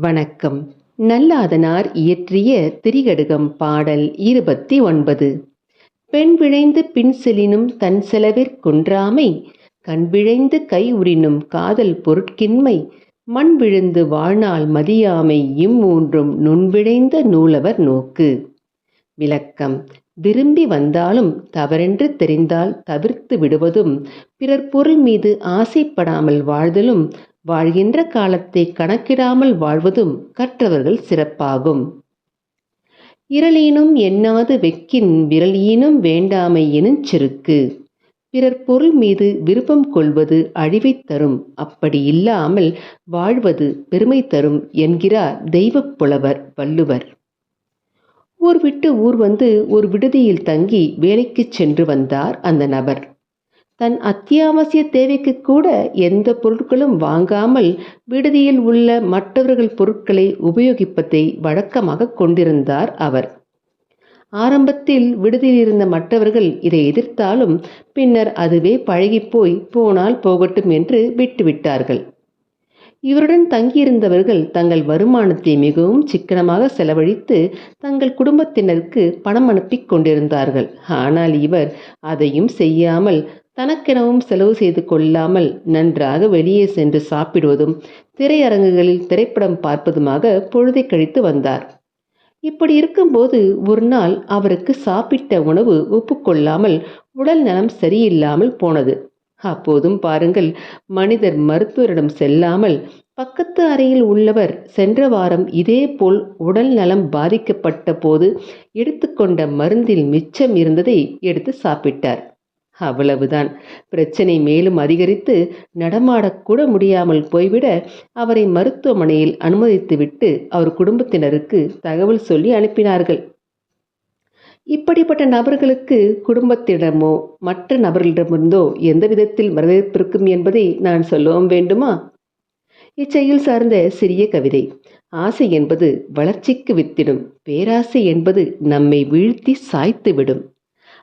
வணக்கம். நல்லாதனார் இயற்றிய திரிகடுகம் பாடல் இருபத்தி ஒன்பது. பெண் விழைந்து பின் செலினும் தன் செலவிற்குன்றாமை கண் விழைந்து கை உறினும் காதல் பொருட்கின்மை மண் விழுந்து வாழ்நாள் மதியாமை இம்மூன்றும் நுண்விழைந்த நூலவர் நோக்கு. விளக்கம். விரும்பி வந்தாலும் தவறென்று தெரிந்தால் தவிர்த்து விடுவதும் பிறர் பொருள் மீது ஆசைப்படாமல் வாழ்தலும் வாழ்கின்ற காலத்தை கணக்கிடாமல் வாழ்வதும் கற்றவர்கள் சிறப்பாகும். இரளீனும் எண்ணாது வெக்கின் விரலீனும் வேண்டாமை எனும் செருக்கு. பிறர் பொருள் மீது விருப்பம் கொள்வது அழிவைத் தரும். அப்படி இல்லாமல் வாழ்வது பெருமை தரும் என்கிறார் தெய்வப் புலவர் வள்ளுவர். ஊர் விட்டு ஊர் வந்து ஒரு விடுதியில் தங்கி வேலைக்குச் சென்று வந்தார் அந்த நபர். தன் அத்தியாவசிய தேவைக்கு கூட எந்த பொருட்களும் வாங்காமல் விடுதியில் உள்ள மற்றவர்கள் பொருட்களை உபயோகிப்பதை வழக்கமாக கொண்டிருந்தார் அவர். ஆரம்பத்தில் விடுதியில் இருந்த மற்றவர்கள் இதை எதிர்த்தாலும் பின்னர் அதுவே பழகிப்போய் போனால் போகட்டும் என்று விட்டுவிட்டார்கள். இவருடன் தங்கியிருந்தவர்கள் தங்கள் வருமானத்தை மிகவும் சிக்கனமாக செலவழித்து தங்கள் குடும்பத்தினருக்கு பணம் அனுப்பி கொண்டிருந்தார்கள். ஆனால் இவர் அதையும் செய்யாமல் தனக்கெனவும் செலவு செய்து கொள்ளாமல் நன்றாக வெளியே சென்று சாப்பிடுவதும் திரையரங்குகளில் திரைப்படம் பார்ப்பதுமாக பொழுதை கழித்து வந்தார். இப்படி இருக்கும்போது ஒரு நாள் அவருக்கு சாப்பிட்ட உணவு ஒப்புக்கொள்ளாமல் உடல் நலம் சரியில்லாமல் போனது. அப்போதும் பாருங்கள் மனிதர் மருத்துவரிடம் செல்லாமல் பக்கத்து அறையில் உள்ளவர் சென்ற வாரம் இதேபோல் உடல் நலம் பாதிக்கப்பட்ட போது எடுத்துக்கொண்ட மருந்தில் மிச்சம் இருந்ததை எடுத்து சாப்பிட்டார். அவ்வளவுதான். பிரச்சனை மேலும் அதிகரித்து நடமாடக்கூட முடியாமல் போய்விட அவரை மருத்துவமனையில் அனுமதித்துவிட்டு அவர் குடும்பத்தினருக்கு தகவல் சொல்லி அனுப்பினார்கள். இப்படிப்பட்ட நபர்களுக்கு குடும்பத்திடமோ மற்ற நபர்களிடமிருந்தோ எந்த விதத்தில் வரவேற்பிருக்கும் என்பதை நான் சொல்லவும் வேண்டுமா? இச்செயல் சார்ந்த சிறிய கவிதை. ஆசை என்பது வளர்ச்சிக்கு வித்திடும். பேராசை என்பது நம்மை வீழ்த்தி சாய்த்துவிடும்.